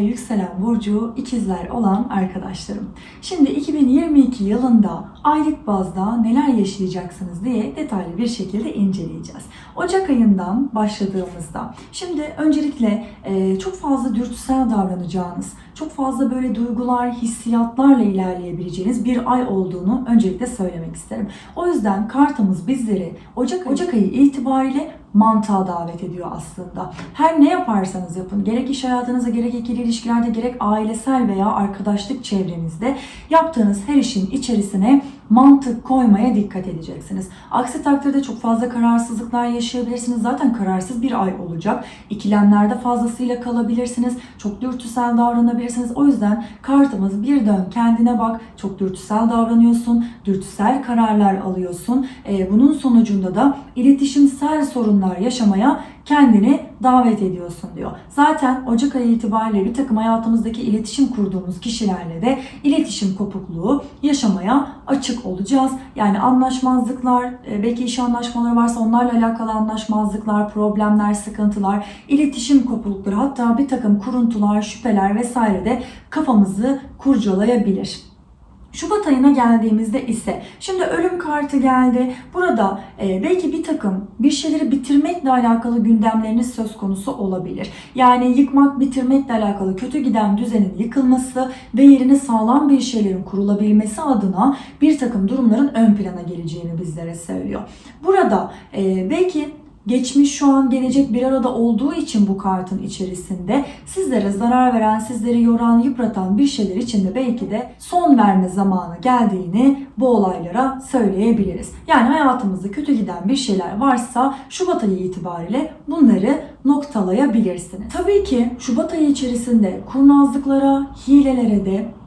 yükselen burcu ikizler olan arkadaşlarım. Şimdi 2022 yılında aylık bazda neler yaşayacaksınız diye detaylı bir şekilde inceleyeceğiz. Ocak ayından başladığımızda şimdi öncelikle e, çok fazla dürtüsel davranacağınız, çok fazla böyle duygular, hissiyatlarla ilerleyebileceğiniz bir ay olduğunu öncelikle söylemek isterim. O yüzden kartımız bizleri Ocak, Ocak ayı itibariyle mantığa davet ediyor aslında. Her ne yaparsanız yapın, gerek iş hayatınızda, gerek ikili ilişkilerde, gerek ailesel veya arkadaşlık çevrenizde yaptığınız her işin içerisine mantık koymaya dikkat edeceksiniz. Aksi takdirde çok fazla kararsızlıklar yaşayabilirsiniz. Zaten kararsız bir ay olacak. İkilemlerde fazlasıyla kalabilirsiniz. Çok dürtüsel davranabilirsiniz. O yüzden kartımız bir dön kendine bak. Çok dürtüsel davranıyorsun. Dürtüsel kararlar alıyorsun. Ee, bunun sonucunda da iletişimsel sorunlar yaşamaya kendini davet ediyorsun diyor. Zaten Ocak ayı itibariyle bir takım hayatımızdaki iletişim kurduğumuz kişilerle de iletişim kopukluğu yaşamaya açık olacağız. Yani anlaşmazlıklar, e, belki iş anlaşmaları varsa onlarla alakalı anlaşmazlıklar, problemler, sıkıntılar, iletişim kopuklukları hatta bir takım kuruntular, şüpheler vesaire de kafamızı kurcalayabilir. Şubat ayına geldiğimizde ise şimdi ölüm kartı geldi. Burada e, belki bir takım bir şeyleri bitirmekle alakalı gündemleriniz söz konusu olabilir. Yani yıkmak, bitirmekle alakalı kötü giden düzenin yıkılması ve yerine sağlam bir şeylerin kurulabilmesi adına bir takım durumların ön plana geleceğini bizlere söylüyor. Burada e, belki geçmiş şu an gelecek bir arada olduğu için bu kartın içerisinde sizlere zarar veren, sizleri yoran, yıpratan bir şeyler için de belki de son verme zamanı geldiğini bu olaylara söyleyebiliriz. Yani hayatımızda kötü giden bir şeyler varsa Şubat ayı itibariyle bunları noktalayabilirsiniz. Tabii ki Şubat ayı içerisinde kurnazlıklara, hilelere de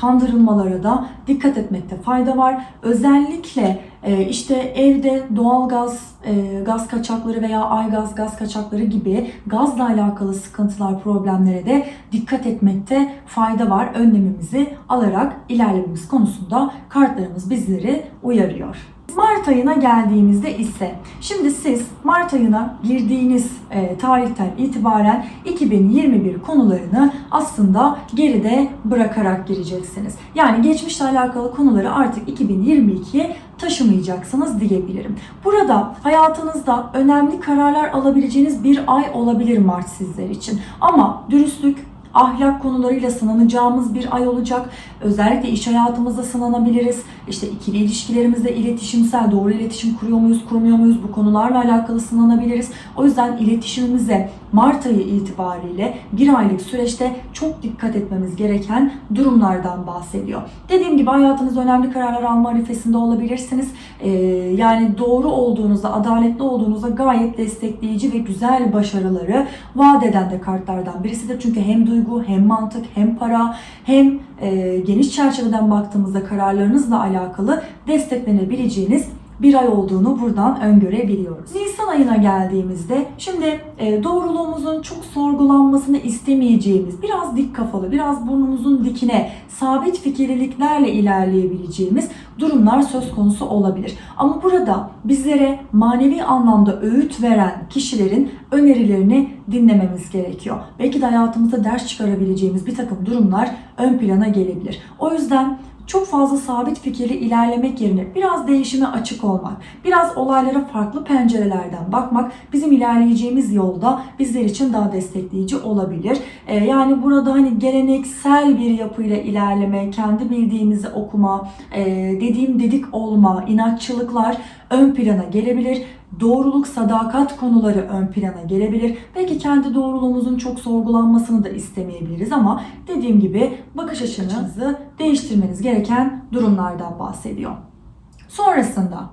kandırılmalara da dikkat etmekte fayda var. Özellikle e, işte evde doğalgaz, e, gaz kaçakları veya aygaz gaz kaçakları gibi gazla alakalı sıkıntılar, problemlere de dikkat etmekte fayda var. Önlemimizi alarak ilerlememiz konusunda kartlarımız bizleri uyarıyor. Mart ayına geldiğimizde ise şimdi siz Mart ayına girdiğiniz e, tarihten itibaren 2021 konularını aslında geride bırakarak gireceksiniz. Yani geçmişle alakalı konuları artık 2022'ye taşımayacaksınız diyebilirim. Burada hayatınızda önemli kararlar alabileceğiniz bir ay olabilir Mart sizler için. Ama dürüstlük, ahlak konularıyla sınanacağımız bir ay olacak. Özellikle iş hayatımızda sınanabiliriz. İşte ikili ilişkilerimizde iletişimsel, doğru iletişim kuruyor muyuz, kurmuyor muyuz bu konularla alakalı sınanabiliriz. O yüzden iletişimimize Mart ayı itibariyle bir aylık süreçte çok dikkat etmemiz gereken durumlardan bahsediyor. Dediğim gibi hayatınızda önemli kararlar alma arifesinde olabilirsiniz. Ee, yani doğru olduğunuzda, adaletli olduğunuzda gayet destekleyici ve güzel başarıları vaat eden de kartlardan birisidir. Çünkü hem duygu, hem mantık, hem para, hem e, geniş çerçeveden baktığımızda kararlarınızla alakalı desteklenebileceğiniz bir ay olduğunu buradan öngörebiliyoruz. Nisan ayına geldiğimizde şimdi e, doğruluğumuzun çok sorgulanmasını istemeyeceğimiz, biraz dik kafalı, biraz burnumuzun dikine, sabit fikirliliklerle ilerleyebileceğimiz durumlar söz konusu olabilir. Ama burada bizlere manevi anlamda öğüt veren kişilerin önerilerini dinlememiz gerekiyor. Belki de hayatımızda ders çıkarabileceğimiz bir takım durumlar ön plana gelebilir. O yüzden çok fazla sabit fikirli ilerlemek yerine biraz değişime açık olmak, biraz olaylara farklı pencerelerden bakmak bizim ilerleyeceğimiz yolda bizler için daha destekleyici olabilir. Ee, yani burada hani geleneksel bir yapıyla ilerleme, kendi bildiğimizi okuma, e, dediğim dedik olma, inatçılıklar ön plana gelebilir doğruluk, sadakat konuları ön plana gelebilir. Belki kendi doğruluğumuzun çok sorgulanmasını da istemeyebiliriz ama dediğim gibi bakış açınızı değiştirmeniz gereken durumlardan bahsediyor. Sonrasında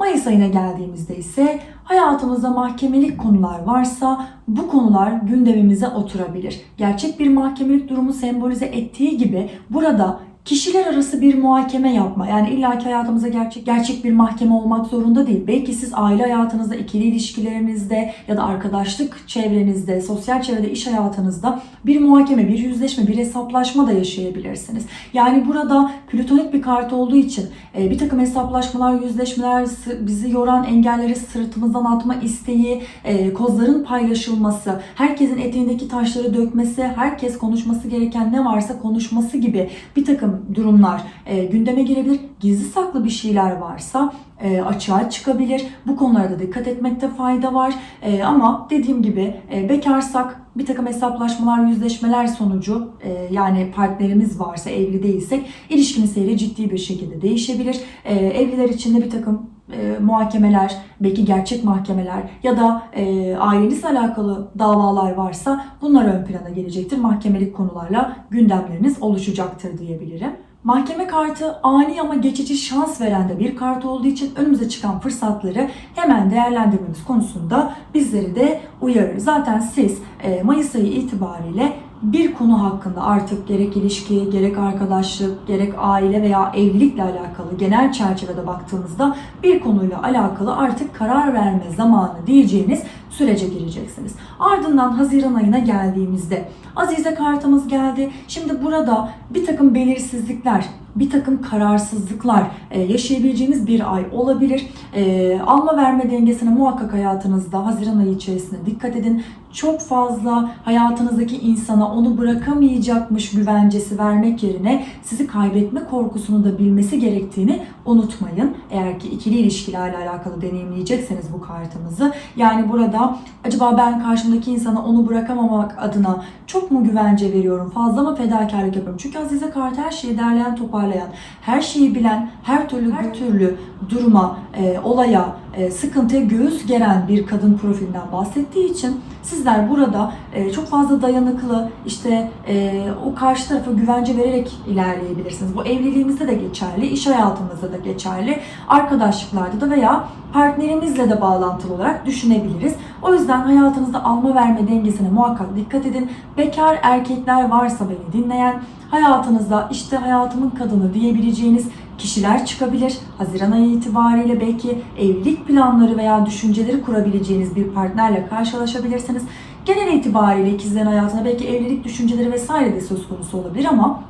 Mayıs ayına geldiğimizde ise hayatımızda mahkemelik konular varsa bu konular gündemimize oturabilir. Gerçek bir mahkemelik durumu sembolize ettiği gibi burada kişiler arası bir muhakeme yapma. Yani illaki hayatımızda gerçek gerçek bir mahkeme olmak zorunda değil. Belki siz aile hayatınızda, ikili ilişkilerinizde ya da arkadaşlık çevrenizde, sosyal çevrede, iş hayatınızda bir muhakeme, bir yüzleşme, bir hesaplaşma da yaşayabilirsiniz. Yani burada plütonik bir kart olduğu için e, bir takım hesaplaşmalar, yüzleşmeler, bizi yoran engelleri sırtımızdan atma isteği, e, kozların paylaşılması, herkesin eteğindeki taşları dökmesi, herkes konuşması gereken ne varsa konuşması gibi bir takım durumlar e, gündeme gelebilir. Gizli saklı bir şeyler varsa e, açığa çıkabilir. Bu konulara da dikkat etmekte fayda var. E, ama dediğim gibi e, bekarsak bir takım hesaplaşmalar, yüzleşmeler sonucu e, yani partnerimiz varsa evli değilsek ilişkinin seyri ciddi bir şekilde değişebilir. E, evliler için de bir takım e, muhakemeler, belki gerçek mahkemeler ya da e, ailenizle alakalı davalar varsa bunlar ön plana gelecektir. Mahkemelik konularla gündemleriniz oluşacaktır diyebilirim. Mahkeme kartı ani ama geçici şans veren de bir kart olduğu için önümüze çıkan fırsatları hemen değerlendirmemiz konusunda bizleri de uyarır. Zaten siz e, Mayıs ayı itibariyle bir konu hakkında artık gerek ilişki, gerek arkadaşlık, gerek aile veya evlilikle alakalı genel çerçevede baktığımızda bir konuyla alakalı artık karar verme zamanı diyeceğiniz sürece gireceksiniz. Ardından Haziran ayına geldiğimizde Azize kartımız geldi. Şimdi burada bir takım belirsizlikler, bir takım kararsızlıklar e, yaşayabileceğiniz bir ay olabilir. E, alma verme dengesine muhakkak hayatınızda Haziran ayı içerisinde dikkat edin. Çok fazla hayatınızdaki insana onu bırakamayacakmış güvencesi vermek yerine sizi kaybetme korkusunu da bilmesi gerektiğini unutmayın. Eğer ki ikili ilişkilerle alakalı deneyimleyecekseniz bu kartımızı. Yani burada acaba ben karşımdaki insana onu bırakamamak adına çok mu güvence veriyorum, fazla mı fedakarlık yapıyorum? Çünkü Azize Kart her şeyi derleyen, toparlayan, her şeyi bilen, her türlü her türlü duruma, e, olaya, sıkıntıya göğüs geren bir kadın profilinden bahsettiği için sizler burada e, çok fazla dayanıklı, işte e, o karşı tarafa güvence vererek ilerleyebilirsiniz. Bu evliliğimizde de geçerli, iş hayatımızda da geçerli, arkadaşlıklarda da veya partnerimizle de bağlantılı olarak düşünebiliriz. O yüzden hayatınızda alma verme dengesine muhakkak dikkat edin. Bekar erkekler varsa beni dinleyen hayatınızda işte hayatımın kadını diyebileceğiniz kişiler çıkabilir. Haziran ayı itibariyle belki evlilik planları veya düşünceleri kurabileceğiniz bir partnerle karşılaşabilirsiniz. Genel itibariyle ikizlerin hayatında belki evlilik düşünceleri vesaire de söz konusu olabilir ama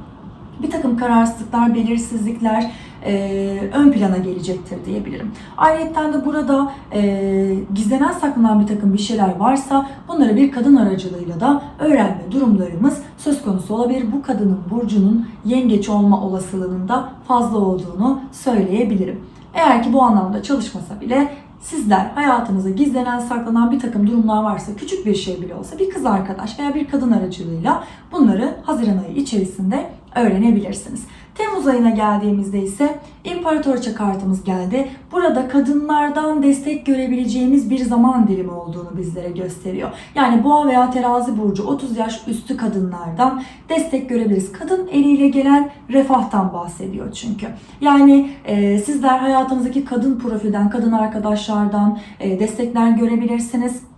bir takım kararsızlıklar, belirsizlikler e, ön plana gelecektir diyebilirim. Ayrıca de burada e, gizlenen saklanan bir takım bir şeyler varsa bunları bir kadın aracılığıyla da öğrenme durumlarımız söz konusu olabilir. Bu kadının burcunun yengeç olma olasılığının da fazla olduğunu söyleyebilirim. Eğer ki bu anlamda çalışmasa bile sizler hayatınızda gizlenen saklanan bir takım durumlar varsa küçük bir şey bile olsa bir kız arkadaş veya bir kadın aracılığıyla bunları Haziran ayı içerisinde öğrenebilirsiniz. Temmuz ayına geldiğimizde ise İmparatorça kartımız geldi. Burada kadınlardan destek görebileceğimiz bir zaman dilimi olduğunu bizlere gösteriyor. Yani boğa veya terazi burcu 30 yaş üstü kadınlardan destek görebiliriz. Kadın eliyle gelen refahtan bahsediyor çünkü. Yani e, sizler hayatınızdaki kadın profilden, kadın arkadaşlardan e, destekler görebilirsiniz.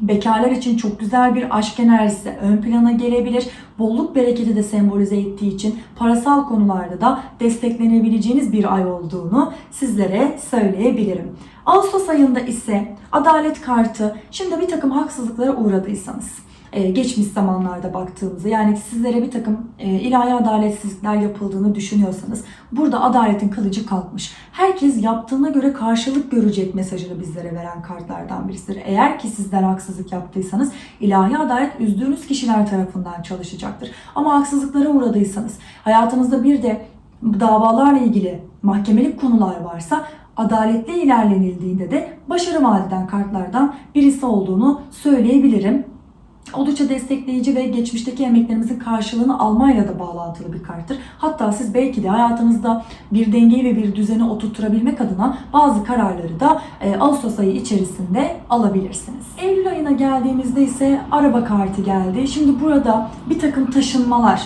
Bekarlar için çok güzel bir aşk enerjisi ön plana gelebilir. Bolluk bereketi de sembolize ettiği için parasal konularda da desteklenebileceğiniz bir ay olduğunu sizlere söyleyebilirim. Ağustos ayında ise adalet kartı, şimdi bir takım haksızlıklara uğradıysanız, geçmiş zamanlarda baktığımızda yani sizlere bir takım e, ilahi adaletsizlikler yapıldığını düşünüyorsanız burada adaletin kılıcı kalkmış. Herkes yaptığına göre karşılık görecek mesajını bizlere veren kartlardan birisidir. Eğer ki sizden haksızlık yaptıysanız ilahi adalet üzdüğünüz kişiler tarafından çalışacaktır. Ama haksızlıklara uğradıysanız hayatınızda bir de davalarla ilgili mahkemelik konular varsa adaletli ilerlenildiğinde de başarı vaat eden kartlardan birisi olduğunu söyleyebilirim. Oldukça destekleyici ve geçmişteki emeklerimizin karşılığını almayla da bağlantılı bir karttır. Hatta siz belki de hayatınızda bir dengeyi ve bir düzeni oturtturabilmek adına bazı kararları da e, Ağustos ayı içerisinde alabilirsiniz. Eylül ayına geldiğimizde ise araba kartı geldi. Şimdi burada bir takım taşınmalar,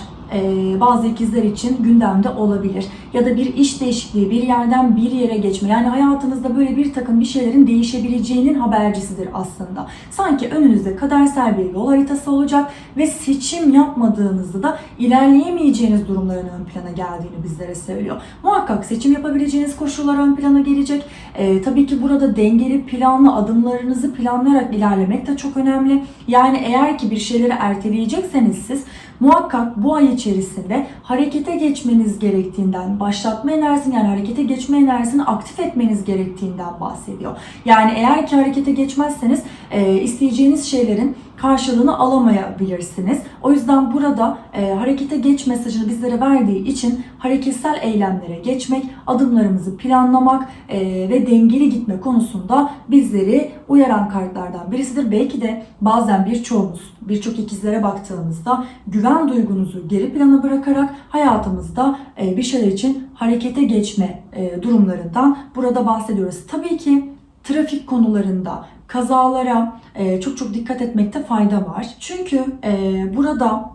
bazı ikizler için gündemde olabilir. Ya da bir iş değişikliği, bir yerden bir yere geçme. Yani hayatınızda böyle bir takım bir şeylerin değişebileceğinin habercisidir aslında. Sanki önünüzde kadersel bir yol haritası olacak ve seçim yapmadığınızda da ilerleyemeyeceğiniz durumların ön plana geldiğini bizlere söylüyor. Muhakkak seçim yapabileceğiniz koşullar ön plana gelecek. Ee, tabii ki burada dengeli, planlı adımlarınızı planlayarak ilerlemek de çok önemli. Yani eğer ki bir şeyleri erteleyecekseniz siz muhakkak bu ay içerisinde harekete geçmeniz gerektiğinden, başlatma enerjisini yani harekete geçme enerjisini aktif etmeniz gerektiğinden bahsediyor. Yani eğer ki harekete geçmezseniz e, isteyeceğiniz şeylerin karşılığını alamayabilirsiniz. O yüzden burada e, harekete geç mesajını bizlere verdiği için hareketsel eylemlere geçmek, adımlarımızı planlamak e, ve dengeli gitme konusunda bizleri uyaran kartlardan birisidir. Belki de bazen birçoğumuz, birçok ikizlere baktığımızda güven duygunuzu geri plana bırakarak hayatımızda e, bir şeyler için harekete geçme e, durumlarından burada bahsediyoruz. Tabii ki trafik konularında kazalara e, çok çok dikkat etmekte fayda var. Çünkü burada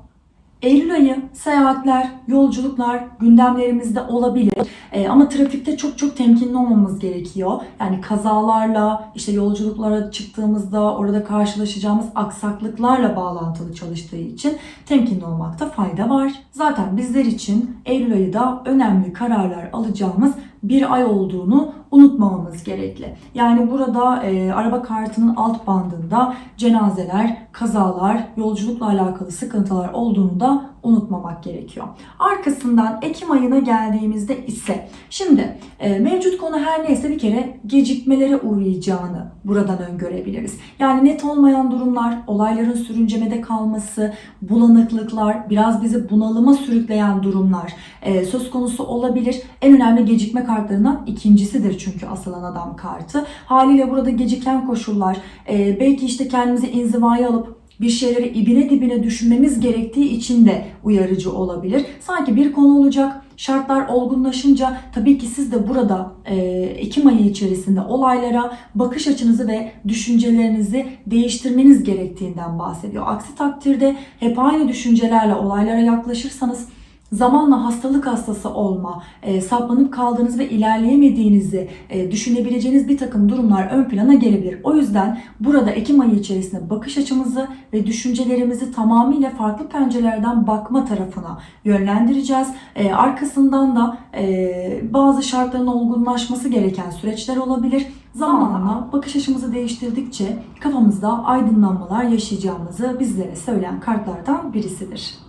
Eylül ayı seyahatler, yolculuklar gündemlerimizde olabilir. E, ama trafikte çok çok temkinli olmamız gerekiyor. Yani kazalarla, işte yolculuklara çıktığımızda orada karşılaşacağımız aksaklıklarla bağlantılı çalıştığı için temkinli olmakta fayda var. Zaten bizler için Eylül ayı da önemli kararlar alacağımız bir ay olduğunu unutmamamız gerekli. Yani burada e, araba kartının alt bandında cenazeler, kazalar, yolculukla alakalı sıkıntılar olduğunu da unutmamak gerekiyor. Arkasından Ekim ayına geldiğimizde ise şimdi e, mevcut konu her neyse bir kere gecikmelere uğrayacağını buradan öngörebiliriz. Yani net olmayan durumlar, olayların sürüncemede kalması, bulanıklıklar, biraz bizi bunalıma sürükleyen durumlar e, söz konusu olabilir. En önemli gecikme kartlarından ikincisidir çünkü asılan adam kartı. Haliyle burada geciken koşullar, e, belki işte kendimizi inzivaya alıp bir şeyleri ibine dibine düşünmemiz gerektiği için de uyarıcı olabilir. Sanki bir konu olacak, şartlar olgunlaşınca tabii ki siz de burada e, Ekim ayı içerisinde olaylara bakış açınızı ve düşüncelerinizi değiştirmeniz gerektiğinden bahsediyor. Aksi takdirde hep aynı düşüncelerle olaylara yaklaşırsanız zamanla hastalık hastası olma, e, saplanıp kaldığınız ve ilerleyemediğinizi e, düşünebileceğiniz bir takım durumlar ön plana gelebilir. O yüzden burada Ekim ayı içerisinde bakış açımızı ve düşüncelerimizi tamamıyla farklı pencerelerden bakma tarafına yönlendireceğiz. E, arkasından da e, bazı şartların olgunlaşması gereken süreçler olabilir. Zamanla bakış açımızı değiştirdikçe kafamızda aydınlanmalar yaşayacağımızı bizlere söyleyen kartlardan birisidir.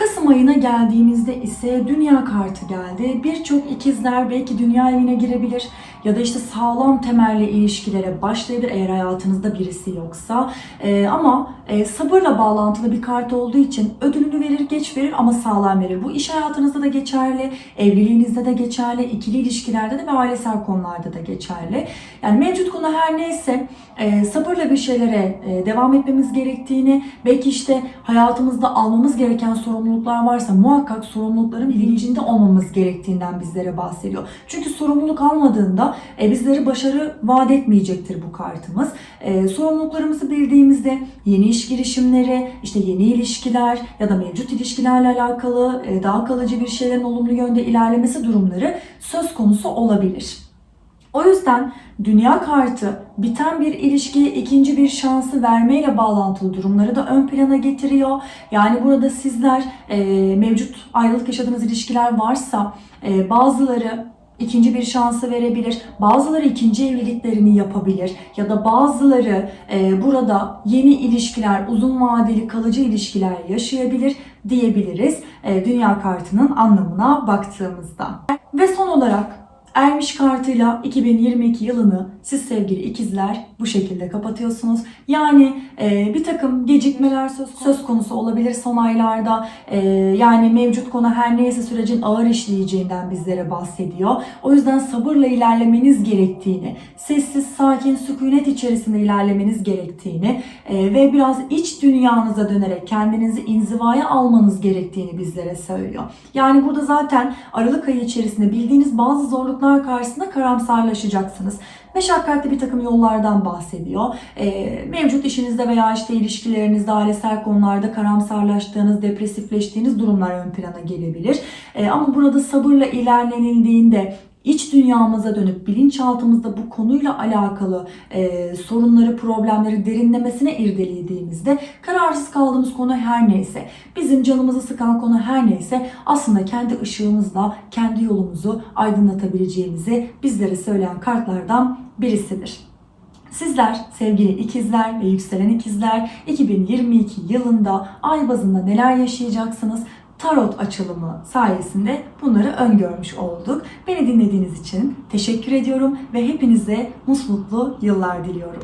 Kasım ayına geldiğimizde ise dünya kartı geldi. Birçok ikizler belki dünya evine girebilir ya da işte sağlam temelli ilişkilere başlayabilir eğer hayatınızda birisi yoksa. Ee, ama e, sabırla bağlantılı bir kart olduğu için ödülünü verir, geç verir ama sağlam verir. Bu iş hayatınızda da geçerli, evliliğinizde de geçerli, ikili ilişkilerde de ve ailesel konularda da geçerli. Yani mevcut konu her neyse e, sabırla bir şeylere e, devam etmemiz gerektiğini, belki işte hayatımızda almamız gereken sorumluluklar varsa muhakkak sorumlulukların bilincinde olmamız gerektiğinden bizlere bahsediyor. Çünkü sorumluluk almadığında e, bizlere başarı vaat etmeyecektir bu kartımız. E, sorumluluklarımızı bildiğimizde yeni iş girişimleri, işte yeni ilişkiler ya da mevcut ilişkilerle alakalı e, daha kalıcı bir şeylerin olumlu yönde ilerlemesi durumları söz konusu olabilir. O yüzden dünya kartı biten bir ilişkiye ikinci bir şansı vermeyle bağlantılı durumları da ön plana getiriyor. Yani burada sizler e, mevcut ayrılık yaşadığınız ilişkiler varsa e, bazıları ikinci bir şansı verebilir. Bazıları ikinci evliliklerini yapabilir ya da bazıları e, burada yeni ilişkiler, uzun vadeli kalıcı ilişkiler yaşayabilir diyebiliriz. E, dünya kartının anlamına baktığımızda. Ve son olarak Ermiş kartıyla 2022 yılını siz sevgili ikizler bu şekilde kapatıyorsunuz. Yani e, bir takım gecikmeler söz, söz konusu olabilir son aylarda. E, yani mevcut konu her neyse sürecin ağır işleyeceğinden bizlere bahsediyor. O yüzden sabırla ilerlemeniz gerektiğini, sessiz, sakin, sükunet içerisinde ilerlemeniz gerektiğini e, ve biraz iç dünyanıza dönerek kendinizi inzivaya almanız gerektiğini bizlere söylüyor. Yani burada zaten Aralık ayı içerisinde bildiğiniz bazı zorluklar zorluklar karşısında karamsarlaşacaksınız. Meşakkatli bir takım yollardan bahsediyor. Ee, mevcut işinizde veya işte ilişkilerinizde, ailesel konularda karamsarlaştığınız, depresifleştiğiniz durumlar ön plana gelebilir. Ee, ama burada sabırla ilerlenildiğinde iç dünyamıza dönüp bilinçaltımızda bu konuyla alakalı e, sorunları, problemleri derinlemesine irdelediğimizde kararsız kaldığımız konu her neyse, bizim canımızı sıkan konu her neyse aslında kendi ışığımızla kendi yolumuzu aydınlatabileceğimizi bizlere söyleyen kartlardan birisidir. Sizler sevgili ikizler ve yükselen ikizler 2022 yılında ay bazında neler yaşayacaksınız? Tarot açılımı sayesinde bunları öngörmüş olduk. Beni dinlediğiniz için teşekkür ediyorum ve hepinize mutlu yıllar diliyorum.